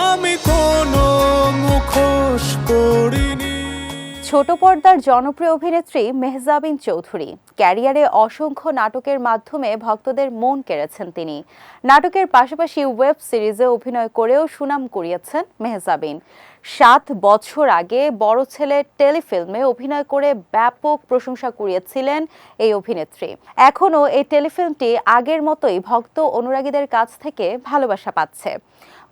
আমি কোনো মুখোশ পড়িনি ছোট পর্দার জনপ্রিয় অভিনেত্রী মেহজাবিন চৌধুরী। ক্যারিয়ারে অসংখ্য নাটকের মাধ্যমে ভক্তদের মন কেড়েছেন তিনি। নাটকের পাশাপাশি ওয়েব সিরিজে অভিনয় করেও সুনাম কুড়িয়েছেন মেহজাবিন। সাত বছর আগে বড় ছেলে টেলিফিল্মে অভিনয় করে ব্যাপক প্রশংসা কুড়িয়েছিলেন এই অভিনেত্রী। এখনও এই টেলিফিল্মটি আগের মতোই ভক্ত অনুরাগীদের কাছ থেকে ভালোবাসা পাচ্ছে।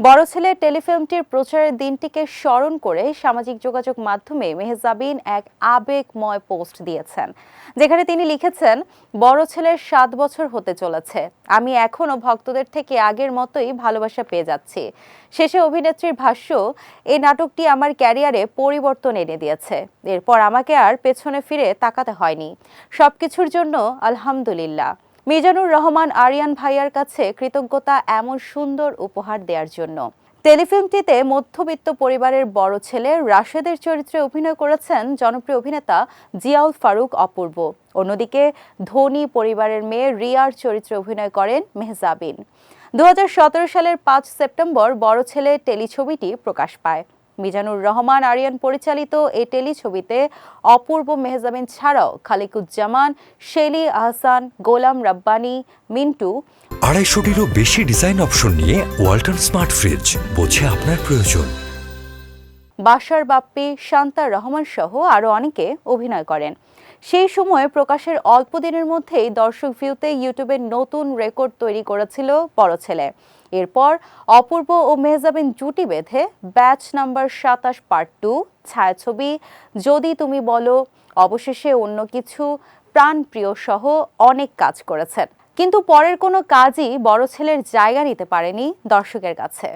বড় ছেলে টেলিফিল্মটির প্রচারের দিনটিকে স্মরণ করে সামাজিক যোগাযোগ মাধ্যমে মেহজাবিন এক আবেগময় পোস্ট দিয়েছেন, যেখানে তিনি লিখেছেন, বড় ছেলের সাত বছর হতে চলেছে। আমি এখনও ভক্তদের থেকে আগের মতোই ভালোবাসা পেয়ে যাচ্ছি। শেষে অভিনেত্রীর ভাষ্য এই নাটকটি আমার ক্যারিয়ারে পরিবর্তন এনে দিয়েছে। এরপর আমাকে আর পেছনে ফিরে তাকাতে হয়নি। সবকিছুর জন্য আলহামদুলিল্লাহ। মিজানুর রহমান আরিয়ান ভাইয়ার কাছে কৃতজ্ঞতা এমন সুন্দর উপহার দেওয়ার জন্য। টেলিফিল্মটিতে মধ্যবিত্ত পরিবারের বড় ছেলে রাশেদের চরিত্রে অভিনয় করেছেন জনপ্রিয় অভিনেতা জিয়াউল ফারুক অপূর্ব। অন্যদিকে ধনী পরিবারের মেয়ে রিয়ার চরিত্রে অভিনয় করেন মেহজাবিন। দু হাজার সতেরো সালের পাঁচ সেপ্টেম্বর বড় ছেলে টেলিছবিটি প্রকাশ পায়। মিজানুর রহমান আরিয়ান পরিচালিত এই টেলিছবিতে অপূর্ব মেহজাবিন ছাড়াও খালিকুজ্জামান শেলি আহসান গোলাম রাব্বানি মিন্টু। আড়াইশোটিরও বেশি ডিজাইন অপশন নিয়ে ওয়াল্টন স্মার্ট ফ্রিজ বোঝে আপনার প্রয়োজন। বাশার বাপ্পি শান্তা রহমান সহ আরও অনেকে অভিনয় করেন। সেই সময়ে প্রকাশের অল্প দিনের মধ্যেই দর্শক ভিউতে ইউটিউবের নতুন রেকর্ড তৈরি করেছিল বড় ছেলে। এরপর অপূর্ব ও মেহজাবিন জুটি বেঁধে ব্যাচ নাম্বার সাতাশ পার্ট টু, ছায়াছবি যদি তুমি বলো, অবশেষে অন্য কিছু প্রাণপ্রিয় সহ অনেক কাজ করেছেন। কিন্তু পরের কোনো কাজই বড় ছেলের জায়গা নিতে পারেনি দর্শকের কাছে।